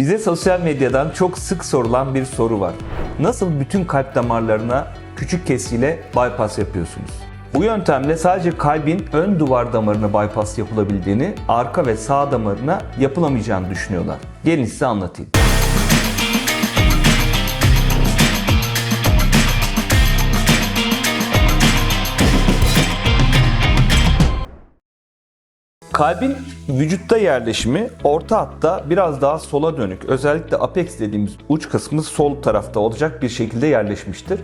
Bize sosyal medyadan çok sık sorulan bir soru var. Nasıl bütün kalp damarlarına küçük kesiyle bypass yapıyorsunuz? Bu yöntemle sadece kalbin ön duvar damarına bypass yapılabildiğini, arka ve sağ damarına yapılamayacağını düşünüyorlar. Gelin size anlatayım. Kalbin vücutta yerleşimi orta hatta biraz daha sola dönük. Özellikle apex dediğimiz uç kısmı sol tarafta olacak bir şekilde yerleşmiştir.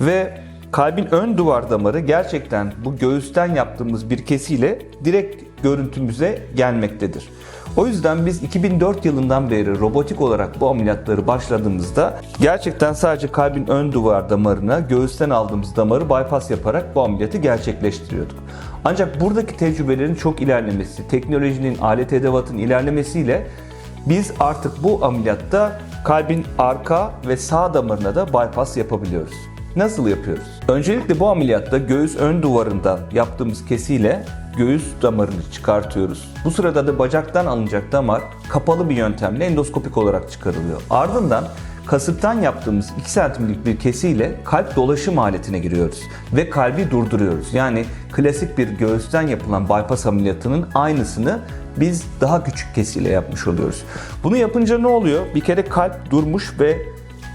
Ve kalbin ön duvar damarı gerçekten bu göğüsten yaptığımız bir kesiyle direkt görüntümüze gelmektedir. O yüzden biz 2004 yılından beri robotik olarak bu ameliyatları başladığımızda gerçekten sadece kalbin ön duvar damarına göğüsten aldığımız damarı bypass yaparak bu ameliyatı gerçekleştiriyorduk. Ancak buradaki tecrübelerin çok ilerlemesi, teknolojinin, alet edevatın ilerlemesiyle biz artık bu ameliyatta kalbin arka ve sağ damarına da bypass yapabiliyoruz. Nasıl yapıyoruz? Öncelikle bu ameliyatta göğüs ön duvarından yaptığımız kesiyle göğüs damarını çıkartıyoruz. Bu sırada da bacaktan alınacak damar kapalı bir yöntemle endoskopik olarak çıkarılıyor. Ardından kasıktan yaptığımız 2 santimlik bir kesiyle kalp dolaşım aletine giriyoruz ve kalbi durduruyoruz. Yani klasik bir göğüsten yapılan bypass ameliyatının aynısını biz daha küçük kesiyle yapmış oluyoruz. Bunu yapınca ne oluyor? Bir kere kalp durmuş ve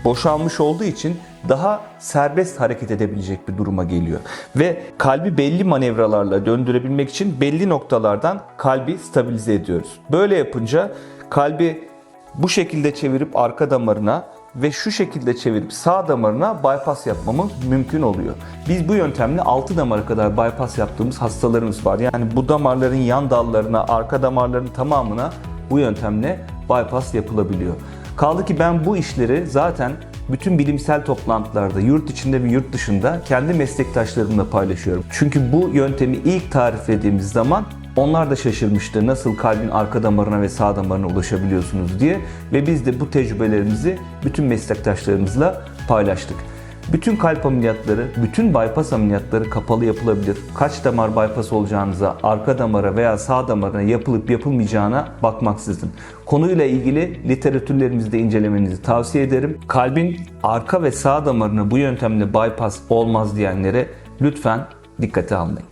boşalmış olduğu için daha serbest hareket edebilecek bir duruma geliyor. Ve kalbi belli manevralarla döndürebilmek için belli noktalardan kalbi stabilize ediyoruz. Böyle yapınca kalbi bu şekilde çevirip arka damarına ve şu şekilde çevirip sağ damarına bypass yapmamız mümkün oluyor. Biz bu yöntemle 6 damara kadar bypass yaptığımız hastalarımız var. Yani bu damarların yan dallarına, arka damarların tamamına bu yöntemle bypass yapılabiliyor. Kaldı ki ben bu işleri zaten bütün bilimsel toplantılarda, yurt içinde ve yurt dışında kendi meslektaşlarımla paylaşıyorum. Çünkü bu yöntemi ilk tariflediğimiz zaman onlar da şaşırmıştı nasıl kalbin arka damarına ve sağ damarına ulaşabiliyorsunuz diye ve biz de bu tecrübelerimizi bütün meslektaşlarımızla paylaştık. Bütün kalp ameliyatları, bütün bypass ameliyatları kapalı yapılabilir. Kaç damar bypass olacağınıza, arka damara veya sağ damarına yapılıp yapılmayacağına bakmaksızın. Konuyla ilgili literatürlerimizi de incelemenizi tavsiye ederim. Kalbin arka ve sağ damarına bu yöntemle bypass olmaz diyenlere lütfen dikkate almayın.